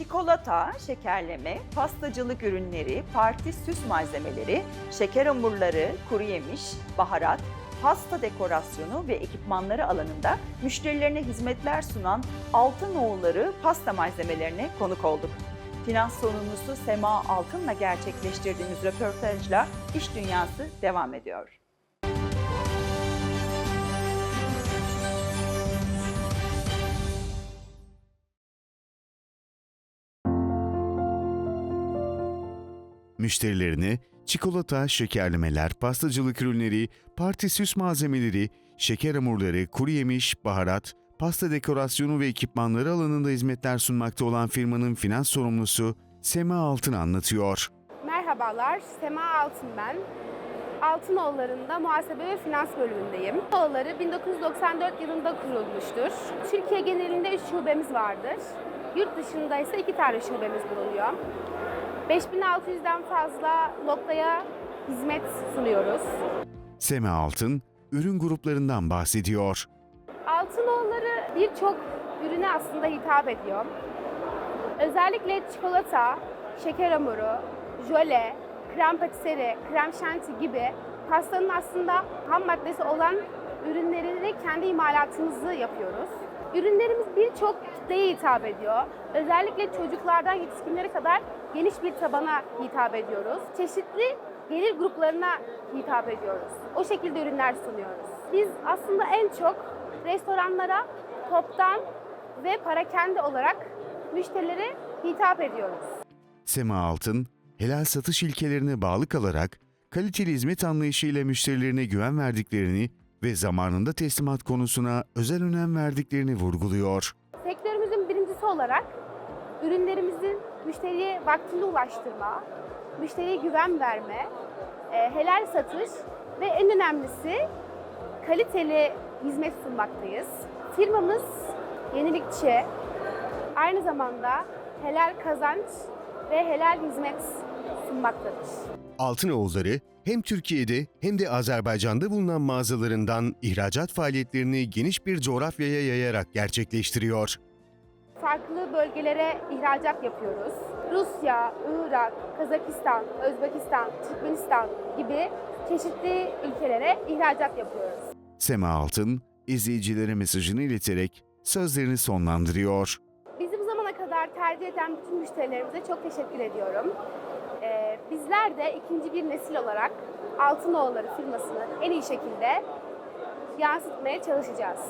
Çikolata, şekerleme, pastacılık ürünleri, parti süs malzemeleri, şeker hamurları, kuru yemiş, baharat, pasta dekorasyonu ve ekipmanları alanında müşterilerine hizmetler sunan Altınoğulları pasta malzemelerine konuk olduk. Finans sorumlusu Sema Altın'la gerçekleştirdiğimiz röportajla iş dünyası devam ediyor. Müşterilerine çikolata, şekerlemeler, pastacılık ürünleri, parti süs malzemeleri, şeker hamurları, kuru yemiş, baharat, pasta dekorasyonu ve ekipmanları alanında hizmetler sunmakta olan firmanın finans sorumlusu Sema Altın anlatıyor. Merhabalar, Sema Altın ben. Altınoğulları'nda muhasebe ve finans bölümündeyim. Oğulları 1994 yılında kurulmuştur. Türkiye genelinde 3 şubemiz vardır. Yurt dışında ise 2 tane şubemiz bulunuyor. 5600'den fazla noktaya hizmet sunuyoruz. Sema Altın, ürün gruplarından bahsediyor. Altınoğulları birçok ürüne aslında hitap ediyor. Özellikle çikolata, şeker hamuru, jöle, krem patisserie, krem şanti gibi pastanın aslında ham maddesi olan ürünlerini kendi imalatımızı yapıyoruz. Ürünlerimiz birçok kitleye hitap ediyor. Özellikle çocuklardan yetişkinlere kadar geniş bir tabana hitap ediyoruz. Çeşitli gelir gruplarına hitap ediyoruz. O şekilde ürünler sunuyoruz. Biz aslında en çok restoranlara toptan ve parakende olarak müşterilere hitap ediyoruz. Sema Altın, helal satış ilkelerine bağlı kalarak kaliteli hizmet anlayışıyla müşterilerine güven verdiklerini ve zamanında teslimat konusuna özel önem verdiklerini vurguluyor. Sektörümüzün birincisi olarak ürünlerimizin müşteriye vaktinde ulaştırma, müşteriye güven verme, e, helal satış ve en önemlisi kaliteli hizmet sunmaktayız. Firmamız yenilikçi, aynı zamanda helal kazanç ve helal hizmet sunmaktadır. Altınoğulları hem Türkiye'de hem de Azerbaycan'da bulunan mağazalarından ihracat faaliyetlerini geniş bir coğrafyaya yayarak gerçekleştiriyor. farklı bölgelere ihracat yapıyoruz. Rusya, Irak, Kazakistan, Özbekistan, Türkmenistan gibi çeşitli ülkelere ihracat yapıyoruz. Sema Altın, izleyicilere mesajını ileterek sözlerini sonlandırıyor. Tercih eden bütün müşterilerimize çok teşekkür ediyorum. Ee, bizler de ikinci bir nesil olarak Altınoğulları firmasını en iyi şekilde yansıtmaya çalışacağız.